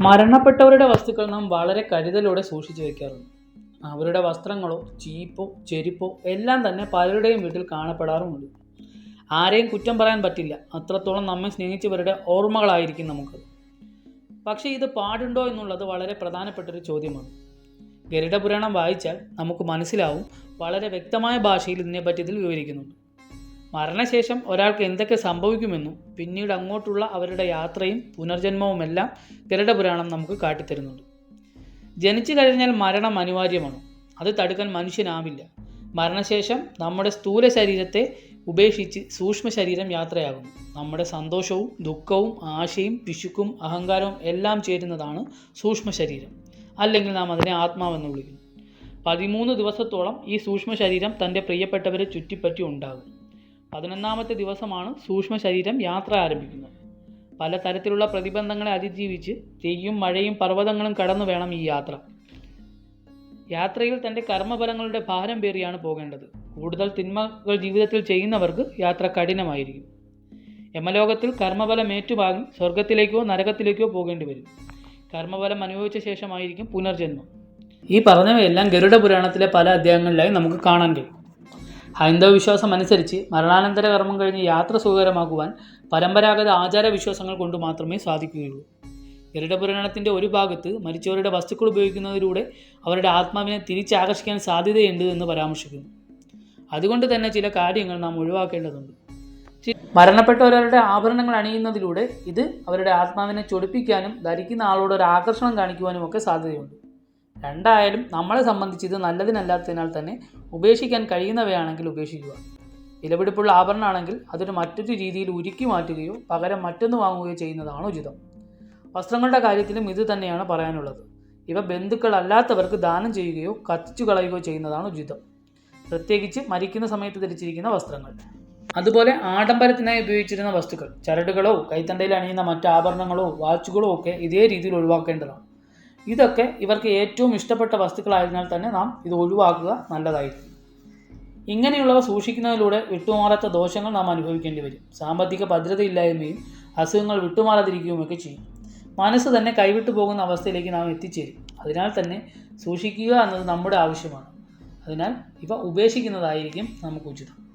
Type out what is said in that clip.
മരണപ്പെട്ടവരുടെ വസ്തുക്കൾ നാം വളരെ കരുതലോടെ സൂക്ഷിച്ചു വയ്ക്കാറുണ്ട് അവരുടെ വസ്ത്രങ്ങളോ ചീപ്പോ ചെരുപ്പോ എല്ലാം തന്നെ പലരുടെയും വീട്ടിൽ കാണപ്പെടാറുമുണ്ട്. ആരെയും കുറ്റം പറയാൻ പറ്റില്ല. അത്രത്തോളം നമ്മെ സ്നേഹിച്ചവരുടെ ഓർമ്മകളായിരിക്കും നമുക്ക്. പക്ഷേ ഇത് പാടുണ്ടോ എന്നുള്ളത് വളരെ പ്രധാനപ്പെട്ടൊരു ചോദ്യമാണ്. ഗരുഡപുരാണം വായിച്ചാൽ നമുക്ക് മനസ്സിലാവും വളരെ വ്യക്തമായ ഭാഷയിൽ ഇതിനെപ്പറ്റി ഇതിൽ വിവരിക്കുന്നുണ്ട്. മരണശേഷം ഒരാൾക്ക് എന്തൊക്കെ സംഭവിക്കുമെന്നും പിന്നീട് അങ്ങോട്ടുള്ള അവരുടെ യാത്രയും പുനർജന്മവുമെല്ലാം ഗരുഡപുരാണം നമുക്ക് കാട്ടിത്തരുന്നുണ്ട്. ജനിച്ചു കഴിഞ്ഞാൽ മരണം അനിവാര്യമാണ്. അത് തടുക്കാൻ മനുഷ്യനാവില്ല. മരണശേഷം നമ്മുടെ സ്ഥൂല ശരീരത്തെ ഉപേക്ഷിച്ച് സൂക്ഷ്മ ശരീരം യാത്രയാകുന്നു. നമ്മുടെ സന്തോഷവും ദുഃഖവും ആശയും പിശുക്കും അഹങ്കാരവും എല്ലാം ചേരുന്നതാണ് സൂക്ഷ്മ ശരീരം. അല്ലെങ്കിൽ നാം അതിനെ ആത്മാവെന്ന് വിളിക്കുന്നു. പതിമൂന്ന് ദിവസത്തോളം ഈ സൂക്ഷ്മ ശരീരം തന്റെ പ്രിയപ്പെട്ടവരെ ചുറ്റിപ്പറ്റി ഉണ്ടാകും പതിനൊന്നാമത്തെ ദിവസമാണ് സൂക്ഷ്മ ശരീരം യാത്ര ആരംഭിക്കുന്നത്. പല തരത്തിലുള്ള പ്രതിബന്ധങ്ങളെ അതിജീവിച്ച് തീയും മഴയും പർവതങ്ങളും കടന്നു വേണം ഈ യാത്ര. യാത്രയിൽ തന്റെ കർമ്മഫലങ്ങളുടെ ഭാരം പേറിയാണ് പോകേണ്ടത്. കൂടുതൽ തിന്മകൾ ജീവിതത്തിൽ ചെയ്യുന്നവർക്ക് യാത്ര കഠിനമായിരിക്കും. യമലോകത്തിൽ കർമ്മഫലം ഏറ്റുവാങ്ങി സ്വർഗത്തിലേക്കോ നരകത്തിലേക്കോ പോകേണ്ടി വരും. കർമ്മഫലം അനുഭവിച്ച ശേഷമായിരിക്കും പുനർജന്മം. ഈ പറഞ്ഞവയെല്ലാം ഗരുഡ പുരാണത്തിലെ പല അധ്യായങ്ങളിലായി നമുക്ക് കാണാൻ കഴിയും. ഹൈന്ദവ വിശ്വാസം അനുസരിച്ച് മരണാനന്തര കർമ്മം കഴിഞ്ഞ് യാത്ര സുഖകരമാക്കുവാൻ പരമ്പരാഗത ആചാര വിശ്വാസങ്ങൾ കൊണ്ട് മാത്രമേ സാധിക്കുകയുള്ളൂ. ഗരുഡപുരാണത്തിന്റെ ഒരു ഭാഗത്ത് മരിച്ചവരുടെ വസ്തുക്കൾ ഉപയോഗിക്കുന്നതിലൂടെ അവരുടെ ആത്മാവിനെ തിരിച്ചാകർഷിക്കാൻ സാധ്യതയുണ്ട് എന്ന് പരാമർശിക്കുന്നു. അതുകൊണ്ട് തന്നെ ചില കാര്യങ്ങൾ നാം ഒഴിവാക്കേണ്ടതുണ്ട്. മരണപ്പെട്ടവരവരുടെ ആഭരണങ്ങൾ അണിയുന്നതിലൂടെ ഇത് അവരുടെ ആത്മാവിനെ ചൊടിപ്പിക്കാനും ധരിക്കുന്ന ആളോട് ഒരു ആകർഷണം കാണിക്കുവാനും ഒക്കെ സാധ്യതയുണ്ട്. രണ്ടായാലും നമ്മളെ സംബന്ധിച്ച് ഇത് നല്ലതിനല്ലാത്തതിനാൽ തന്നെ ഉപേക്ഷിക്കാൻ കഴിയുന്നവയാണെങ്കിൽ ഉപേക്ഷിക്കുക. വിലപിടിപ്പുള്ള ആഭരണമാണെങ്കിൽ അതൊരു മറ്റൊരു രീതിയിൽ ഉരുക്കി മാറ്റുകയോ പകരം മറ്റൊന്ന് വാങ്ങുകയോ ചെയ്യുന്നതാണ് ഉചിതം. വസ്ത്രങ്ങളുടെ കാര്യത്തിലും ഇത് തന്നെയാണ് പറയാനുള്ളത്. ഇവ ബന്ധുക്കളല്ലാത്തവർക്ക് ദാനം ചെയ്യുകയോ കത്തിച്ചു കളയുകയോ ചെയ്യുന്നതാണ് ഉചിതം. പ്രത്യേകിച്ച് മരിക്കുന്ന സമയത്ത് ധരിച്ചിരിക്കുന്ന വസ്ത്രങ്ങൾ. അതുപോലെ ആഡംബരത്തിനായി ഉപയോഗിച്ചിരുന്ന വസ്തുക്കൾ. ചരടുകളോ കൈത്തണ്ടയിൽ അണിയുന്ന മറ്റ് ആഭരണങ്ങളോ വാച്ചുകളോ ഒക്കെ ഇതേ രീതിയിൽ ഒഴിവാക്കേണ്ടതാണ്. ഇതൊക്കെ ഇവർക്ക് ഏറ്റവും ഇഷ്ടപ്പെട്ട വസ്തുക്കളായതിനാൽ തന്നെ നാം ഇത് ഒഴിവാക്കുക നല്ലതായിരിക്കും. ഇങ്ങനെയുള്ളവ സൂക്ഷിക്കുന്നതിലൂടെ വിട്ടുമാറാത്ത ദോഷങ്ങൾ നാം അനുഭവിക്കേണ്ടി വരും. സാമ്പത്തിക ഭദ്രതയില്ലായ്മയും അസുഖങ്ങൾ വിട്ടുമാറാതിരിക്കുകയുമൊക്കെ ചെയ്യും. മനസ്സ് തന്നെ കൈവിട്ടു പോകുന്ന അവസ്ഥയിലേക്ക് നാം എത്തിച്ചേരും. അതിനാൽ തന്നെ സൂക്ഷിക്കുക എന്നത് നമ്മുടെ ആവശ്യമാണ്. അതിനാൽ ഇവ ഉപേക്ഷിക്കുന്നതായിരിക്കും നമുക്ക് ഉചിതം.